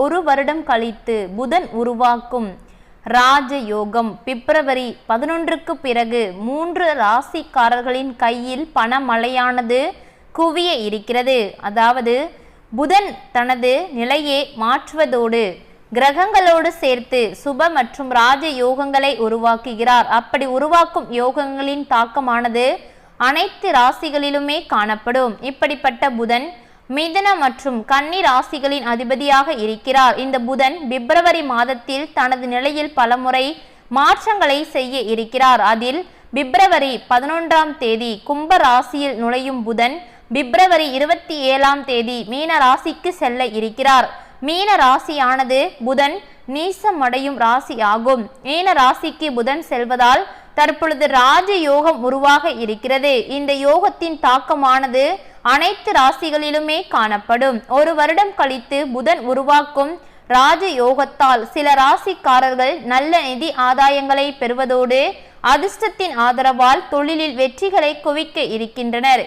ஒரு வருடம் கழித்து புதன் உருவாக்கும் ராஜ யோகம் பிப்ரவரி பதினொன்றுக்கு பிறகு மூன்று ராசிக்காரர்களின் கையில் பணமழையானது குவிய இருக்கிறது. அதாவது புதன் தனது நிலையை மாற்றுவதோடு கிரகங்களோடு சேர்த்து சுப மற்றும் ராஜ யோகங்களை உருவாக்குகிறார். அப்படி உருவாக்கும் யோகங்களின் தாக்கமானது அனைத்து ராசிகளிலுமே காணப்படும். இப்படிப்பட்ட புதன் மிதன மற்றும் கன்னி ராசிகளின் அதிபதியாக இருக்கிறார். இந்த புதன் பிப்ரவரி மாதத்தில் தனது நிலையில் பலமுறை மாற்றங்களை செய்ய இருக்கிறார். அதில் பிப்ரவரி பதினொன்றாம் தேதி கும்ப ராசியில் நுழையும் புதன் பிப்ரவரி இருபத்தி ஏழாம் தேதி மீன ராசிக்கு செல்ல இருக்கிறார். மீன ராசியானது புதன் நீசமடையும் ராசி ஆகும் மீன ராசிக்கு புதன் செல்வதால் தற்பொழுது ராஜ யோகம் உருவாக இருக்கிறது. இந்த யோகத்தின் தாக்கமானது அனைத்து ராசிகளிலுமே காணப்படும். ஒரு வருடம் கழித்து புதன் உருவாக்கும் ராஜ யோகத்தால் சில ராசிக்காரர்கள் நல்ல நிதி ஆதாயங்களை பெறுவதோடு அதிர்ஷ்டத்தின் ஆதரவால் தொழிலில் வெற்றிகளை குவிக்க இருக்கின்றனர்.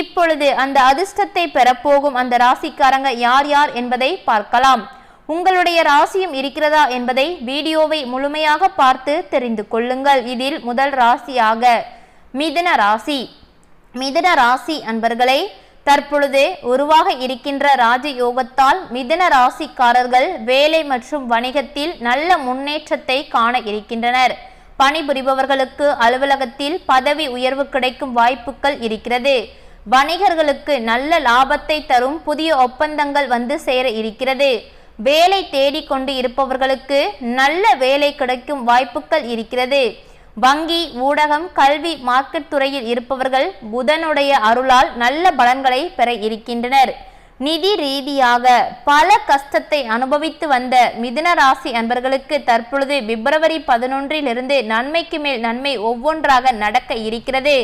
இப்பொழுது அந்த அதிர்ஷ்டத்தை பெறப்போகும் அந்த ராசிக்காரங்க யார் யார் என்பதை பார்க்கலாம். உங்களுடைய ராசியும் இருக்கிறதா என்பதை வீடியோவை முழுமையாக பார்த்து தெரிந்து கொள்ளுங்கள். இதில் முதல் ராசியாக மிதுன ராசி. மிதுன ராசி அன்பர்களை தற்பொழுது உருவாக இருக்கின்ற ராஜயோகத்தால் மிதுன ராசிக்காரர்கள் வேலை மற்றும் வணிகத்தில் நல்ல முன்னேற்றத்தை காண இருக்கின்றனர். பணிபுரிபவர்களுக்கு அலுவலகத்தில் பதவி உயர்வு கிடைக்கும் வாய்ப்புகள் இருக்கிறது. வணிகர்களுக்கு நல்ல லாபத்தை தரும் புதிய ஒப்பந்தங்கள் வந்து சேர இருக்கிறது. வேலை தேடிக்கொண்டு இருப்பவர்களுக்கு நல்ல வேலை கிடைக்கும் வாய்ப்புகள் இருக்கிறது. வங்கி ஊடகம் கல்வி மார்க்கெட் துறையில் இருப்பவர்கள் புதனுடைய அருளால் நல்ல பலன்களை பெற இருக்கின்றனர். நிதி ரீதியாக பல கஷ்டத்தை அனுபவித்து வந்த மிதுன ராசி அன்பர்களுக்கு தற்பொழுது பிப்ரவரி பதினொன்றிலிருந்து நன்மைக்கு மேல் நன்மை ஒவ்வொன்றாக நடக்க இருக்கிறது.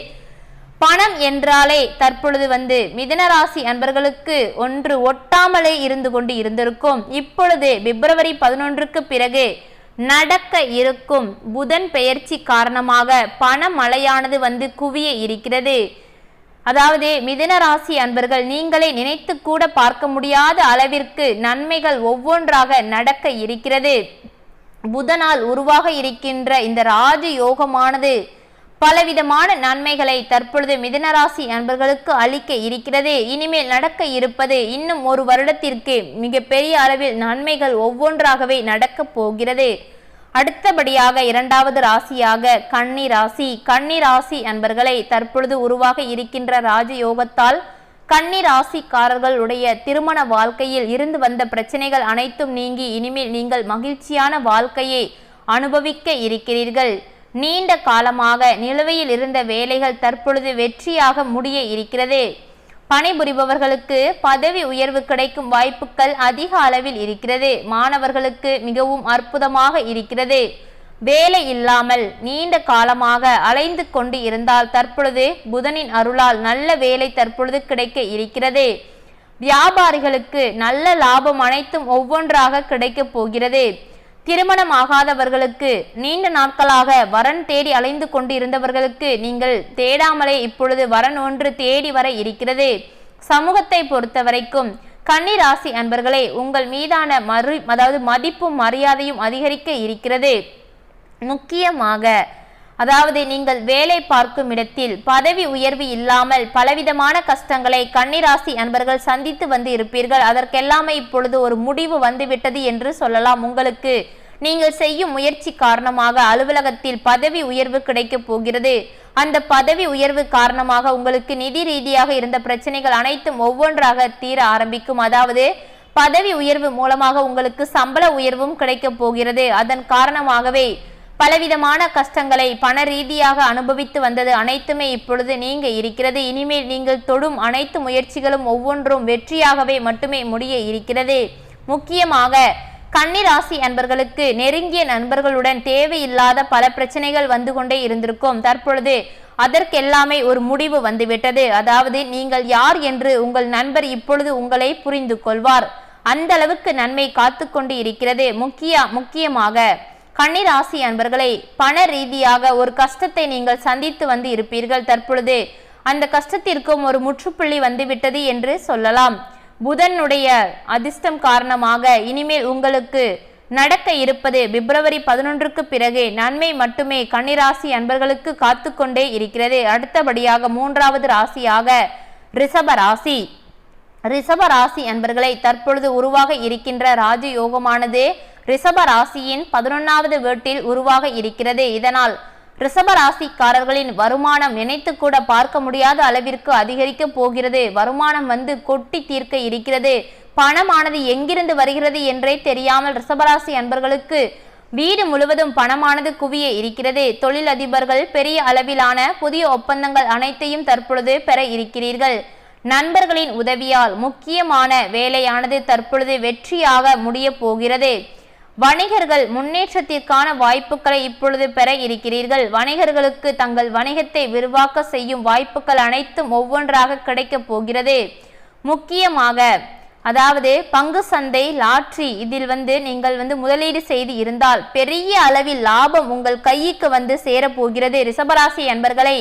பணம் என்றாலே தற்பொழுது வந்து மிதனராசி அன்பர்களுக்கு ஒன்று ஒட்டாமலே இருந்து கொண்டு இருந்திருக்கும். இப்பொழுது பிப்ரவரி பதினொன்றுக்கு பிறகு நடக்க இருக்கும் புதன் பெயர்ச்சி காரணமாக பணமழையானது வந்து குவிய இருக்கிறது. அதாவது மிதன ராசி அன்பர்கள் நீங்களே நினைத்து கூட பார்க்க முடியாத அளவிற்கு நன்மைகள் ஒவ்வொன்றாக நடக்க இருக்கிறது. புதனால் உருவாக இருக்கின்ற இந்த ராஜ யோகமானது பலவிதமான நன்மைகளை தற்பொழுது மிதனராசி அன்பர்களுக்கு அளிக்க இருக்கிறது. இனிமேல் நடக்க இருப்பது இன்னும் ஒரு வருடத்திற்கு மிகப்பெரிய அளவில் நன்மைகள் ஒவ்வொன்றாகவே நடக்கப் போகிறது. அடுத்தபடியாக இரண்டாவது ராசியாக கன்னி ராசி. கன்னி ராசி அன்பர்களை தற்பொழுது உருவாக இருக்கின்ற ராஜயோகத்தால் கன்னி ராசிக்காரர்களுடைய திருமண வாழ்க்கையில் இருந்து வந்த பிரச்சனைகள் அனைத்தும் நீங்கி இனிமேல் நீங்கள் மகிழ்ச்சியான வாழ்க்கையை அனுபவிக்க இருக்கிறீர்கள். நீண்ட காலமாக நிலுவையில் இருந்த வேலைகள் தற்பொழுது வெற்றியாக முடிய இருக்கிறது. பணிபுரிபவர்களுக்கு பதவி உயர்வு கிடைக்கும் வாய்ப்புகள் அதிக அளவில் இருக்கிறது. மாணவர்களுக்கு மிகவும் அற்புதமாக இருக்கிறது. வேலை இல்லாமல் நீண்ட காலமாக அலைந்து கொண்டு இருந்தால் தற்பொழுது புதனின் அருளால் நல்ல வேலை தற்பொழுது கிடைக்க இருக்கிறது. வியாபாரிகளுக்கு நல்ல லாபம் அனைத்தும் ஒவ்வொன்றாக கிடைக்கப் போகிறது. திருமணம் ஆகாதவர்களுக்கு நீண்ட நாட்களாக வரன் தேடி அலைந்து கொண்டு இருந்தவர்களுக்கு நீங்கள் தேடாமலே இப்பொழுது வரன் ஒன்று தேடி வர இருக்கிறது. சமூகத்தை பொறுத்த வரைக்கும் கன்னிராசி அன்பர்களே உங்கள் மீதான மறு அதாவது மதிப்பும் மரியாதையும் அதிகரிக்க இருக்கிறது. முக்கியமாக அதாவது நீங்கள் வேலை பார்க்கும் இடத்தில் பதவி உயர்வு இல்லாமல் பலவிதமான கஷ்டங்களை கன்னிராசி அன்பர்கள் சந்தித்து வந்து இருப்பீர்கள். அதற்கெல்லாமே இப்பொழுது ஒரு முடிவு வந்துவிட்டது என்று சொல்லலாம். உங்களுக்கு நீங்கள் செய்யும் முயற்சி காரணமாக அலுவலகத்தில் பதவி உயர்வு கிடைக்கப் போகிறது. அந்த பதவி உயர்வு காரணமாக உங்களுக்கு நிதி ரீதியாக இருந்த பிரச்சனைகள் அனைத்தும் ஒவ்வொன்றாக தீர ஆரம்பிக்கும். அதாவது பதவி உயர்வு மூலமாக உங்களுக்கு சம்பள உயர்வும் கிடைக்கப் போகிறது. அதன் காரணமாகவே பலவிதமான கஷ்டங்களை பண ரீதியாக அனுபவித்து வந்தது அனைத்துமே இப்பொழுது நீங்க இருக்கிறது. இனிமேல் நீங்கள் தொடும் அனைத்து முயற்சிகளும் ஒவ்வொன்றும் வெற்றியாகவே மட்டுமே முடிய இருக்கிறது. முக்கியமாக கன்னிராசி அன்பர்களுக்கு நெருங்கிய நண்பர்களுடன் தேவையில்லாத பல பிரச்சனைகள் வந்து கொண்டே இருந்திருக்கும். தற்பொழுது அதற்கெல்லாமே ஒரு முடிவு வந்துவிட்டது. அதாவது நீங்கள் யார் என்று உங்கள் நண்பர் இப்பொழுது உங்களை புரிந்து கொள்வார். அந்த அளவுக்கு நன்மை காத்து கொண்டு இருக்கிறது. முக்கிய முக்கியமாக கன்னிராசி அன்பர்களை பண ரீதியாக ஒரு கஷ்டத்தை நீங்கள் சந்தித்து வந்து இருப்பீர்கள் தற்பொழுது. அந்த கஷ்டத்திற்கும் ஒரு முற்றுப்புள்ளி வந்துவிட்டது என்று சொல்லலாம். புதனுடைய அதிர்ஷ்டம் காரணமாக இனிமேல் உங்களுக்கு நடக்க இருப்பது பிப்ரவரி பதினொன்றுக்கு பிறகு நன்மை மட்டுமே கன்னிராசி அன்பர்களுக்கு காத்து கொண்டே இருக்கிறது. அடுத்தபடியாக மூன்றாவது ராசியாக ரிஷப ராசி. ரிஷப ராசி அன்பர்களை தற்பொழுது உருவாக இருக்கின்ற ராஜயோகமானது ரிஷப ராசியின் பதினொன்னாவது வீட்டில் உருவாக இருக்கிறது. இதனால் ரிஷப ராசிக்காரர்களின் வருமானம் நினைத்து கூட பார்க்க முடியாத அளவிற்கு அதிகரிக்க போகிறது. வருமானம் வந்து கொட்டி தீர்க்க இருக்கிறது. பணமானது எங்கிருந்து வருகிறது என்றே தெரியாமல் ரிஷபராசி அன்பர்களுக்கு வீடு முழுவதும் பணமானது குவிய இருக்கிறது. தொழிலதிபர்கள் பெரிய அளவிலான புதிய ஒப்பந்தங்கள் அனைத்தையும் தற்பொழுது பெற இருக்கிறீர்கள். நண்பர்களின் உதவியால் முக்கியமான வேலையானது தற்பொழுது வெற்றியாக முடிய போகிறது. வணிகர்கள் முன்னேற்றத்திற்கான வாய்ப்புகளை இப்பொழுது பெற இருக்கிறீர்கள். வணிகர்களுக்கு தங்கள் வணிகத்தை விரிவாக்க செய்யும் வாய்ப்புகள் அனைத்தும் ஒவ்வொன்றாக கிடைக்கப் போகிறது. முக்கியமாக அதாவது பங்கு சந்தை லாட்ரி இதில் வந்து நீங்கள் வந்து முதலீடு செய்து இருந்தால் பெரிய அளவில் லாபம் உங்கள் கைக்கு வந்து சேரப்போகிறது ரிஷபராசி என்பர்களை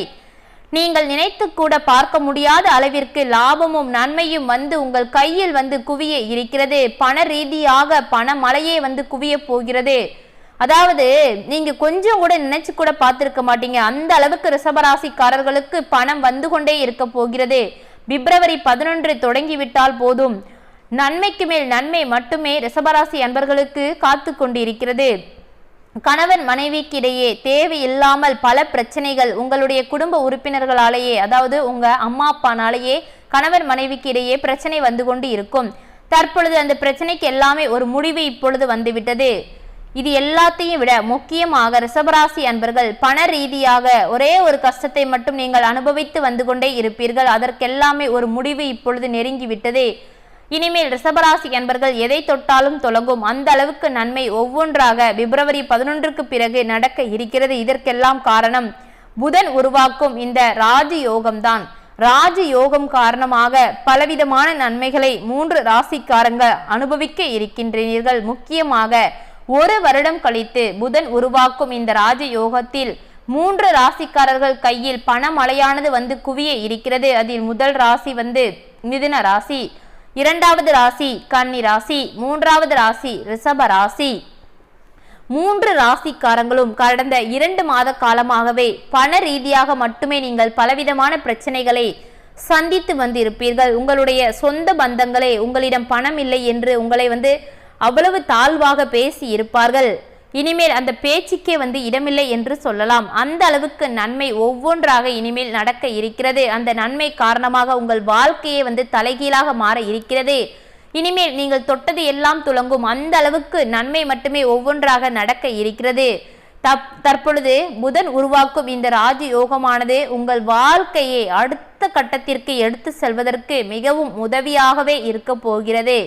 நீங்கள் நினைத்து கூட பார்க்க முடியாத அளவிற்கு லாபமும் நன்மையும் வந்து உங்கள் கையில் வந்து குவிய இருக்கிறது. பண ரீதியாக பண மழையே வந்து குவிய போகிறது. அதாவது நீங்க கொஞ்சம் கூட நினைச்சு கூட பார்த்துருக்க மாட்டீங்க. அந்த அளவுக்கு ரிசபராசிக்காரர்களுக்கு பணம் வந்து கொண்டே இருக்க போகிறது. பிப்ரவரி பதினொன்று தொடங்கிவிட்டால் போதும். நன்மைக்கு மேல் நன்மை மட்டுமே ரிசபராசி அன்பர்களுக்கு காத்து கொண்டிருக்கிறது. கணவன் மனைவிக்கிடையே தேவையில்லாமல் பல பிரச்சனைகள் உங்களுடைய குடும்ப உறுப்பினர்களாலேயே அதாவது உங்க அம்மா அப்பானாலேயே கணவன் மனைவிக்கு இடையே பிரச்சனை வந்து கொண்டு இருக்கும். தற்பொழுது அந்த பிரச்சனைக்கு எல்லாமே ஒரு முடிவு இப்பொழுது வந்துவிட்டது. இது எல்லாத்தையும் விட முக்கியமாக ரிஷபராசி அன்பர்கள் பண ரீதியாக ஒரே ஒரு கஷ்டத்தை மட்டும் நீங்கள் அனுபவித்து வந்து கொண்டே இருப்பீர்கள். அதற்கெல்லாமே ஒரு முடிவு இப்பொழுது நெருங்கிவிட்டது. இனிமேல் ரிஷபராசி என்பர்கள் எதை தொட்டாலும் தொடங்கும் அந்த அளவுக்கு நன்மை ஒவ்வொன்றாக பிப்ரவரி பதினொன்றுக்கு பிறகு நடக்க இருக்கிறது. இதற்கெல்லாம் காரணம் புதன் உருவாக்கும் இந்த ராஜயோகம்தான். ராஜயோகம் காரணமாக பலவிதமான நன்மைகளை மூன்று ராசிக்காரங்க அனுபவிக்க இருக்கின்றீர்கள். முக்கியமாக ஒரு வருடம் கழித்து புதன் உருவாக்கும் இந்த ராஜயோகத்தில் மூன்று ராசிக்காரர்கள் கையில் பணமழையானது வந்து குவிய இருக்கிறது. அதில் முதல் ராசி வந்து மிதுன ராசி. இரண்டாவது ராசி கன்னி ராசி மூன்றாவது ராசி ரிஷப ராசி. மூன்று ராசிக்காரங்களும் கடந்த இரண்டு மாத காலமாகவே பண ரீதியாக மட்டுமே நீங்கள் பலவிதமான பிரச்சனைகளை சந்தித்து வந்திருப்பீர்கள். உங்களுடைய சொந்த பந்தங்களே உங்களிடம் பணம் இல்லை என்று உங்களை வந்து அவ்வளவு தாழ்வாக பேசி இருப்பார்கள். இனிமேல் அந்த பேச்சுக்கே வந்து இடமில்லை என்று சொல்லலாம். அந்த அளவுக்கு நன்மை ஒவ்வொன்றாக இனிமேல் நடக்க இருக்கிறது. அந்த நன்மை காரணமாக உங்கள் வாழ்க்கையே வந்து தலைகீழாக மாற இருக்கிறது. இனிமேல் நீங்கள் தொட்டது எல்லாம் துளங்கும். அந்த அளவுக்கு நன்மை மட்டுமே ஒவ்வொன்றாக நடக்க இருக்கிறது. தப் தற்பொழுது புதன் உருவாக்கும் இந்த ராஜயோகமானது உங்கள் வாழ்க்கையை அடுத்த கட்டத்திற்கு எடுத்து செல்வதற்கு மிகவும் உதவியாகவே இருக்க போகிறது.